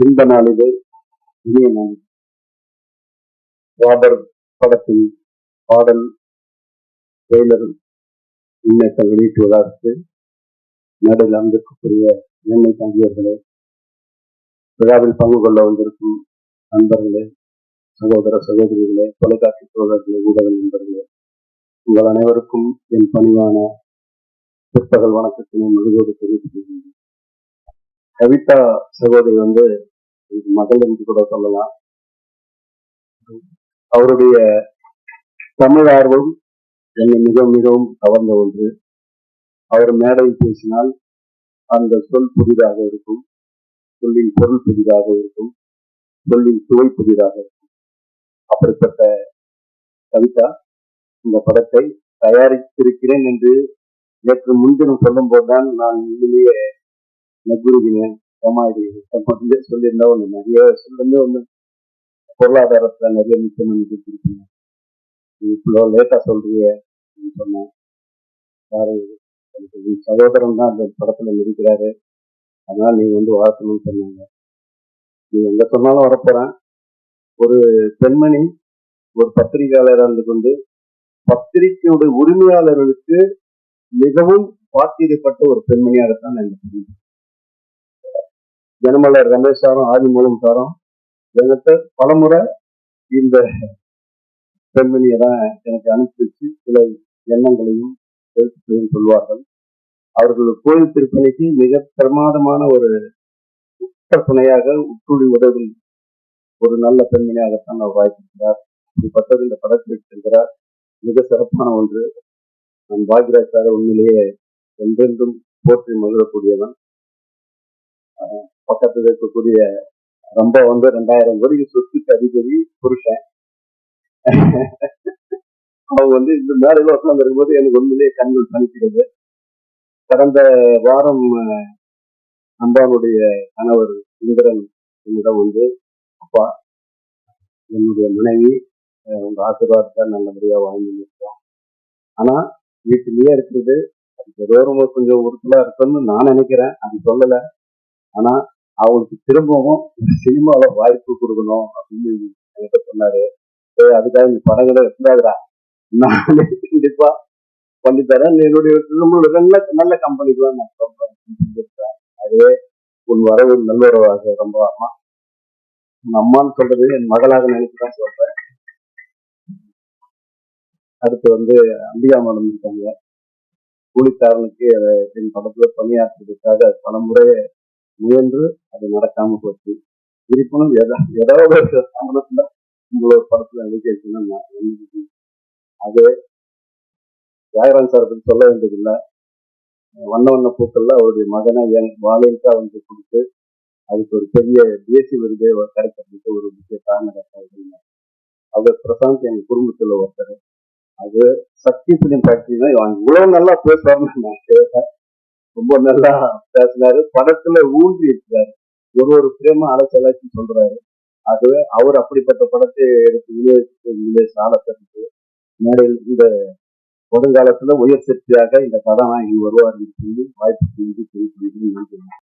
இன்ப நாளிலே இனிய நாள். ராபர் படத்தின் பாடல் ட்ரெய்லர் முன்னேற்றம் வெளியிட்டுவதற்கு மேடையில் அமர்ந்திருக்கக்கூடிய எண்ணெய் தங்கியவர்களே விழாவில் பங்கு கொள்ள வந்திருக்கும் நண்பர்களே சகோதர சகோதரிகளே தொலைக்காட்சி தோழர்களே ஊடக நண்பர்களே உங்கள் அனைவருக்கும் என் பணிவான பிற்பகல் வணக்கத்தினை முழுவதும் தெரிவித்துக் கவிதா சகோதரி வந்து மகள் என்று கூட சொல்லலாம். அவருடைய தமிழ் ஆர்வம் என்னை மிக மிகவும் கவர்ந்த ஒன்று. அவர் மேடையில் பேசினால் அந்த சொல் புதிதாக இருக்கும். சொல்லின் பொருள் புதிதாக இருக்கும். சொல்லின் சுவை புதிதாக இருக்கும். அப்படிப்பட்ட கவிதா இந்த படத்தை தயாரித்திருக்கிறேன் என்று நேற்று முன்தினம் சொல்லும் போதுதான் நான் உண்மையிலேயே நெகுருகினேன் ஏமாடி வந்து சொல்லியிருந்தா ஒன்று நிறைய சொல்லி ஒன்று பொருளாதாரத்தில் நிறைய நிச்சயம் நீ இவ்வளோ லேட்டாக சொல்றிய சொன்னேன். யாரு? சகோதரன் தான் அந்த படத்தில் இருக்கிறாரு. அதனால நீ வந்து வாழ்த்தணும்னு சொன்னாங்க. நீ எங்க சொன்னாலும் வரப்போறேன். ஒரு பெண்மணி ஒரு பத்திரிகையாளராக இருந்து கொண்டு பத்திரிகையோட உரிமையாளர்களுக்கு மிகவும் பாத்திரப்பட்ட ஒரு பெண்மணியாகத்தான் நான் இந்த ஜனமலர் ரமேஷ் சாரும் ஆதிமூலம் சாரும் எனக்கு பலமுறை இந்த பெண்மணியை தான் எனக்கு அனுப்பி வச்சு சில எண்ணங்களையும் எழுத்துக்களையும் சொல்வார்கள். அவர்கள் கோயில் திருப்பணிக்கு மிக பிரமாதமான ஒரு உற்ற துணையாக உற்றுழி உதவி ஒரு நல்ல பெண்மணியாகத்தான் அவர் வாய்ப்பிருக்கிறார் இப்படிப்பட்டது இந்த படத்தில் செல்கிறார். மிக சிறப்பான ஒன்று. நான் பாக்யராஜ் சாரை உண்மையிலேயே என்றென்றும் போற்றி மகிழக்கூடியவன். பக்கத்தில் இருக்கக்கூடிய ரொம்ப வந்து ரெண்டாயிரம் கோடிக்கு சொத்துக்கு அதிபதி புருஷன். அவங்க வந்து இந்த மேடையில் உட்கார்ந்து இருக்கும்போது எனக்கு உண்மையிலேயே கண்கள் தனிக்கிறது கடந்த வாரம் அம்பானுடைய கணவர் இந்திரன் என்னிடம் வந்து அப்பா என்னுடைய மனைவி உங்க ஆசீர்வாதத்தை நல்லபடியா வாங்கி நிற்கிறோம் ஆனா வீட்டிலேயே இருக்கிறது அது ஏதோ கொஞ்சம் உறுத்தலா இருக்குன்னு நான் நினைக்கிறேன். அது சொல்லல. ஆனா அவங்களுக்கு திரும்பவும் சினிமாவில் வாய்ப்பு கொடுக்கணும் அப்படின்னு என்கிட்ட சொன்னாரு. அதுக்காக இந்த படங்களை எடுத்துடாதுடா நான் கண்டிப்பா பண்ணித்தரேன் என்னுடைய நம்மளோட நல்ல நல்ல கம்பெனிக்கு தான் நான் சொல்றேன் அதுவே உன் வரவு நல்லுறவாக ரொம்ப அம்மா. உன் அம்மான்னு சொல்றது என் மகளாக நினைச்சுதான் சொல்றேன். அடுத்து வந்து அம்பிகா மேடம் இருக்காங்க. கூலிக்காரனுக்கு என் படத்துல பணியாற்றுறதுக்காக பல முறை முயன்று அது நடக்காம போச்சு. இருப்பினும் ஏதாவது சம்பளத்துல உங்களோட படத்துல நடிக்க நான் அது தியாகராஜ் சார் பற்றி சொல்ல வேண்டியதில்லை. வண்ண வண்ண பூக்கள்ல அவருடைய மகனை என் வாலியன்ஸா வந்து கொடுத்து அதுக்கு ஒரு பெரிய தேசிய விருதே கிடைக்கிறதுக்கு ஒரு முக்கிய காரணம் அவர் பிரசாந்த் என் குடும்பத்துல ஒருத்தர். அது சக்தி பிலிம் ஃபேக்டரி தான். இவ்வளவு நல்லா பேசுவாருன்னு நான் கேட்டேன். ரொம்ப நல்லா பேசினாரு. படத்துல ஊன்றி இருக்கிறாரு ஒரு ஒரு பிரேம அலசலாச்சு சொல்றாரு. ஆகவே அவர் அப்படிப்பட்ட படத்தை எடுத்து வில்லேஜ் ஆலத்திற்கு மேடையில் இந்த வருங்காலத்துல உயர் சக்தியாக இந்த கதாநாயகி வருவார் என்று சொல்லி வாய்ப்பு செய்து தெரிவிக்கிறேன்